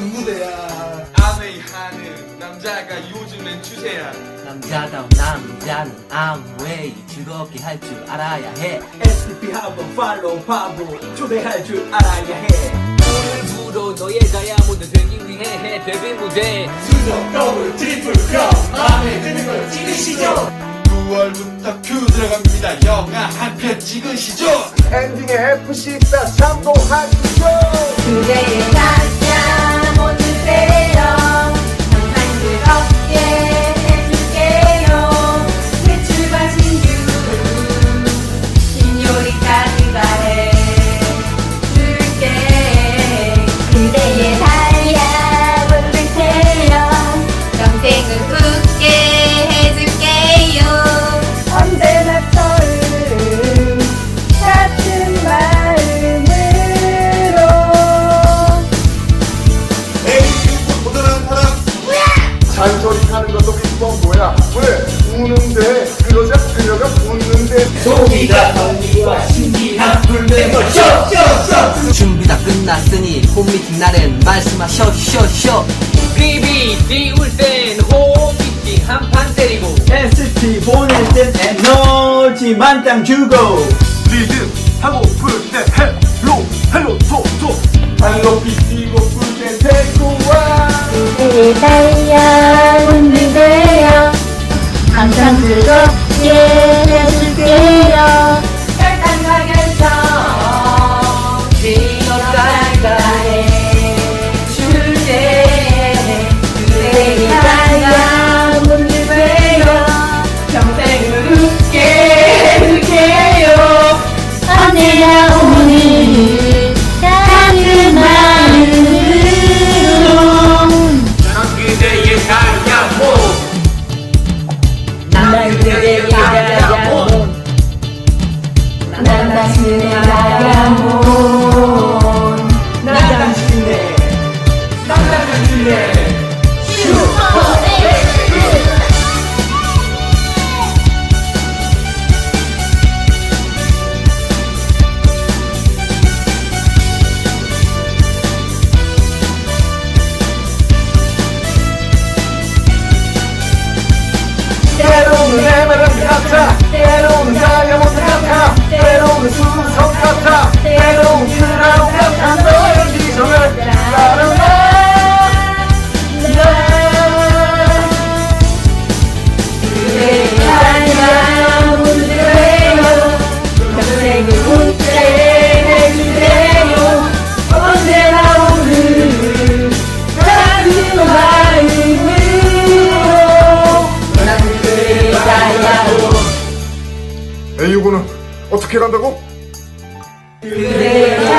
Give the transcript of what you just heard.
이건 무대야. 아웨이하는 남자가 요즘엔 추세야. 남자다운 남자는 암웨이 즐겁게 할 줄 알아야 해. STP 한번 팔로우 바보 초대할 줄 알아야 해. 오늘부로 너의 다이아몬드 되기 위해 해 데뷔 무대. 수석 더블 트리플 그럼 마음에 드는 걸 찍으시죠. 9월부터 큐 들어갑니다. 영화 한 편 찍으시죠. 엔딩에 FC4 참고하시죠. 소리가 언니와 신기한 불매물 쇼쇼쇼. 준비 다 끝났으니 홈미팅 날엔 말씀하셔 쇼쇼. 비비 띄울 땐 호기팅 한판 때리고 SCP 보낼 땐 에너지 만땅 주고 리듬 하고 풀때 헬로 헬로 토토. 발로 비비고 불때 데리고 와 그대의 다이아 에메랄드 같아 때로는 이거는 어떻게 간다고? 네.